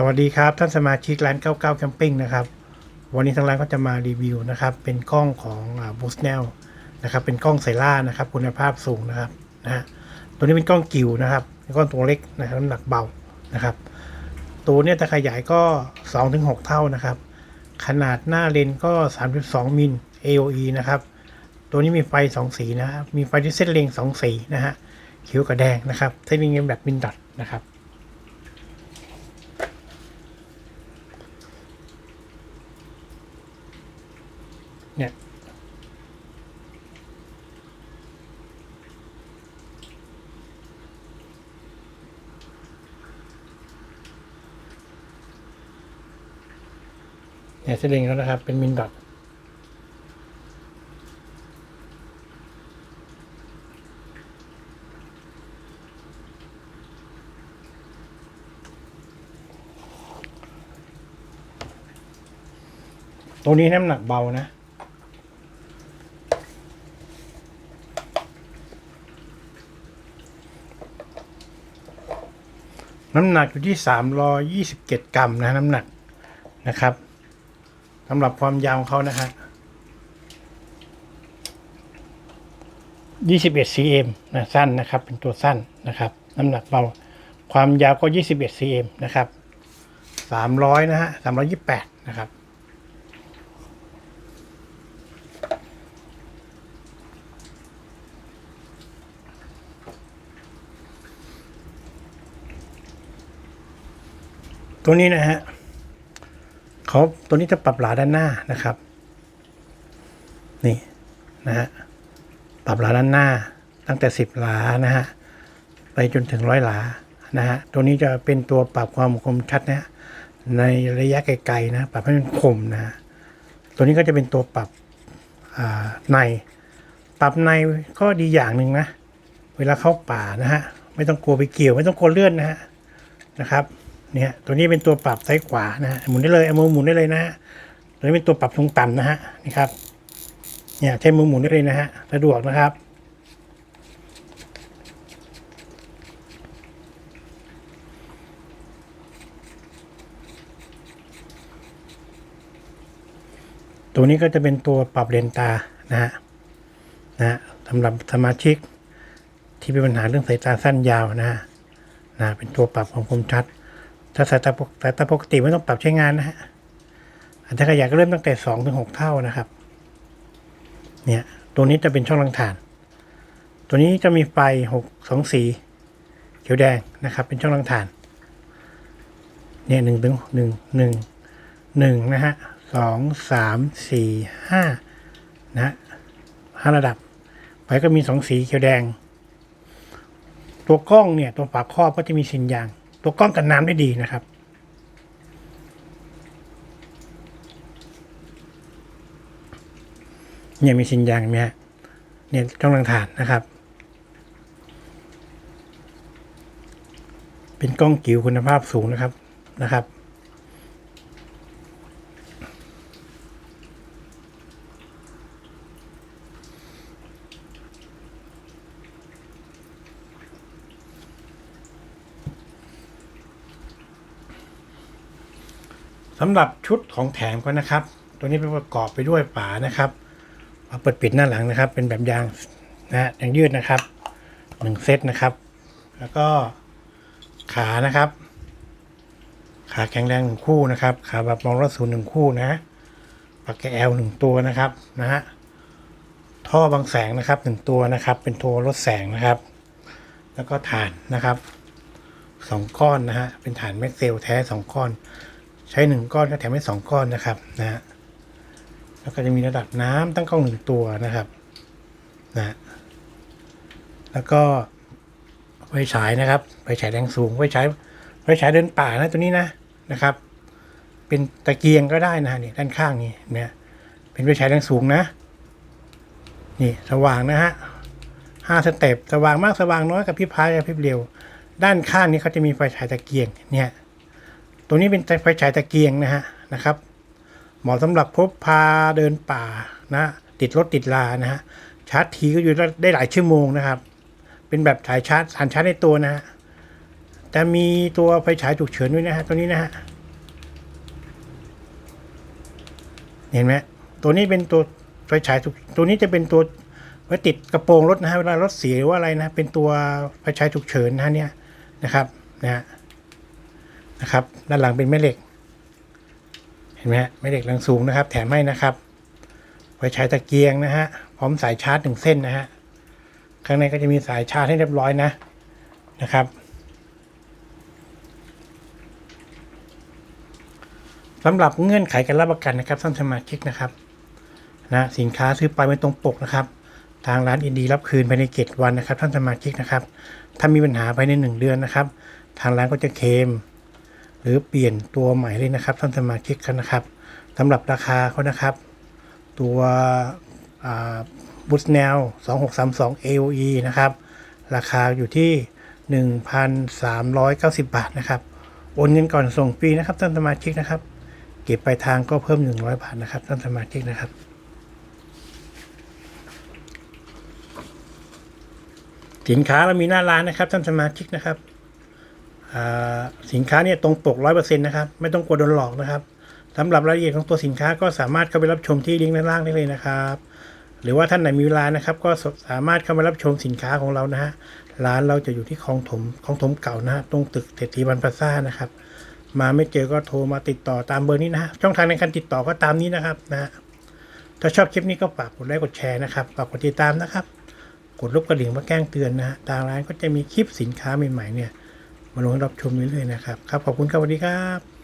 สวัสดีครับ ท่านสมาชิกร้าน 99 แคมปิ้งนะครับ วันนี้ทางร้านก็จะมารีวิวนะครับ เป็นกล้องของบูสเนลนะครับ เป็นกล้องไซล่านะครับ คุณภาพสูงนะครับนะฮะตัวนี้เป็นกล้องกิวนะครับเป็นกล้องตัวเล็กนะครับน้ำหนักเบานะครับ ตัวเนี้ยจะขยายก็ 2-6 เท่านะครับ ขนาดหน้าเลนส์ก็ 32 มิล AOE นะครับ ตัวนี้มีไฟ 2 สีนะครับมีไฟที่เส้นเลง2สีนะฮะเขียวกับแดงนะครับเส้นเลงเป็นแบบมินดัดนะครับ เนี่ยเนี่ยเสล็งแล้วนะครับเป็นมินดอทตัวนี้น้ำหนักเบานะ น้ำหนักอยู่ที่ 327 กรัมนะน้ำหนักนะครับสำหรับความยาวของเขานะฮะ21 cm นะสั้นนะครับ เป็นตัวสั้นนะครับ น้ำหนักเบาความยาวก็ 21 cm นะครับ 300 นะฮะ 328 นะครับ ตัวนี้นะฮะเขาตัวนี้จะปรับหลาด้านหน้านะครับ นี่นะฮะปรับหลาด้านหน้าตั้งแต่สิบหลานะฮะไปจนถึงร้อยหลานะฮะตัวนี้จะเป็นตัวปรับความคมชัดนะในระยะไกลๆนะปรับให้มันคมนะตัวนี้ก็จะเป็นตัวปรับอ่าในปรับในก็ดีอย่างหนึ่งนะ เวลาเข้าป่านะฮะไม่ต้องกลัวไปเกี่ยว ไม่ต้องกลัวเลื่อนนะฮะนะครับ เนี่ยตัวนี้เป็นตัวปรับซ้ายขวานะฮะหมุนได้เลยเอามือหมุนได้เลยนะฮะตัวนี้เป็นตัวปรับทรงต่ำนะฮะนี่ครับเนี่ยใช้มือหมุนได้เลยนะฮะสะดวกนะครับตัวนี้ก็จะเป็นตัวปรับเลนตานะฮะนะฮะสำหรับสมาชิกที่มีปัญหาเรื่องสายตาสั้นยาวนะฮะนะเป็นตัวปรับความคมชัด ถ้าสายตาปกสายตาปกติไม่ต้องปรับใช้งานนะฮะอันถ้าขยายก็เริ่มตั้งแต่สองถึงหกเท่านะครับ เนี่ย ตัวนี้จะเป็นช่องลังฐาน ตัวนี้จะมีไฟหกสองสีเขียวแดงนะครับ เป็นช่องลังฐาน เนี่ยหนึ่งถึงหนึ่งหนึ่งหนึ่งนะฮะสองสามสี่ห้านะฮะห้าระดับไฟก็มีสองสีเขียวแดง ตัวกล้องเนี่ย ตัวปากครอบก็จะมีสินยาง ตัวกล้องกันน้ำได้ดีนะครับ เนี่ยมีสินยางเนี่ยเนี่ยกล้องลังฐานนะครับ เป็นกล้องกิ๋วคุณภาพสูงนะครับนะครับ สำหรับชุดของแถมก็นะครับ ตัวนี้เป็นประกอบไปด้วยฝานะครับเอาเปิดปิดหน้าหลังนะครับ เป็นแบบยางนะฮะยางยืดนะครับหนึ่งเซตนะครับ แล้วก็ขานะครับ ขาแข็งแรงหนึ่งคู่นะครับ ขาแบบมองรถศูนย์หนึ่งคู่นะปากแกแอลหนึ่งตัวนะครับนะฮะท่อบังแสงนะครับหนึ่งตัวนะครับ เป็นตัวลดแสงนะครับ แล้วก็ฐานนะครับสองก้อนนะฮะเป็นฐานแม็กเซลแท้สองก้อน ใช้หนึ่งก้อนก็แถมให้สองก้อนนะครับนะฮะแล้วก็จะมีระดับน้ำตั้งกล้องหนึ่งตัวนะครับนะฮะแล้วก็ไฟฉายนะครับไฟฉายแรงสูงไฟฉายไฟฉายเดินป่านะตัวนี้นะนะครับ เป็นตะเกียงก็ได้นะนี่ด้านข้างนี่เนี่ยเป็นไฟฉายแรงสูงนะ นี่สว่างนะฮะห้าสเต็ปสว่างมากสว่างน้อยกับพริบพายกับพริบเร็ว ด้านข้างนี้เขาจะมีไฟฉายตะเกียงเนี่ย ตัวนี้เป็นไฟฉายตะเกียงนะฮะนะครับ เหมาะสำหรับพบพาเดินป่านะติดรถติดลานะฮะชาร์จทีก็อยู่ได้หลายชั่วโมงนะครับ เป็นแบบสายชาร์จสารชาร์จในตัวนะฮะแต่มีตัวไฟฉายฉุกเฉินด้วยนะฮะตัวนี้นะฮะเห็นไหมตัวนี้เป็นตัวไฟฉายตัวนี้จะเป็นตัวไว้ติดกระโปรงรถนะฮะเวลารถเสียหรือว่าอะไรนะ เป็นตัวไฟฉายฉุกเฉินนะเนี่ยนะครับนะฮะ นะครับ ด้านหลังเป็นแม่เหล็ก เห็นไหมฮะแม่เหล็กแรงสูงนะครับ แถมให้นะครับไฟฉายตะเกียงนะฮะพร้อมสายชาร์จหนึ่งเส้นนะฮะข้างในก็จะมีสายชาร์จให้เรียบร้อยนะนะครับสำหรับเงื่อนไขการรับประกันนะครับท่านสมาชิกนะครับนะสินค้าซื้อไปไม่ตรงปกนะครับ ทางร้านอินดีรับคืนภายในเจ็ดวันนะครับ ท่านสมาชิกนะครับ ถ้ามีปัญหาภายในหนึ่งเดือนนะครับ ทางร้านก็จะเคลม รือเปลี่ยนตัวใหม่เลยนะครับท่านสมาชิกนะครับสำหรับราคาเขานะครับ ตัวบูสแนล2632 AOE นะครับ ราคาอยู่ที่ 1,390 บาทนะครับ โอนเงินก่อนส่งฟรีนะครับท่านสมาชิกนะครับ เก็บไปลายทางก็เพิ่ม 100 บาทนะครับท่านสมาชิกนะครับสินค้าเรามีหน้าร้านนะครับท่านสมาชิกนะครับ สินค้าเนี่ยตรงปกร้อยเปอร์เซ็นต์นะครับ ไม่ต้องกลัวโดนหลอกนะครับสำหรับรายละเอียดของตัวสินค้าก็สามารถเข้าไปรับชมที่ลิงก์ด้านล่างได้เลยนะครับ หรือว่าท่านไหนมีเวลานะครับ ก็สามารถเข้ามารับชมสินค้าของเรานะฮะร้านเราจะอยู่ที่คลองถมคลองถมเก่านะฮะตรงตึกเศรษฐีบันพาซ่านะครับ มาไม่เจอก็โทรมาติดต่อตามเบอร์นี้นะฮะช่องทางในการติดต่อก็ตามนี้นะครับนะฮะถ้าชอบคลิปนี้ก็ฝากกดไลค์กดแชร์นะครับฝากกดติดตามนะครับ กดรูปกระดิ่งมาแจ้งเตือนนะฮะทางร้านก็จะมีคลิปสินค้าใหม่ๆเนี่ย มาลงรับชมเรื่อยๆนะครับ ครับ ขอบคุณครับสวัสดีครับ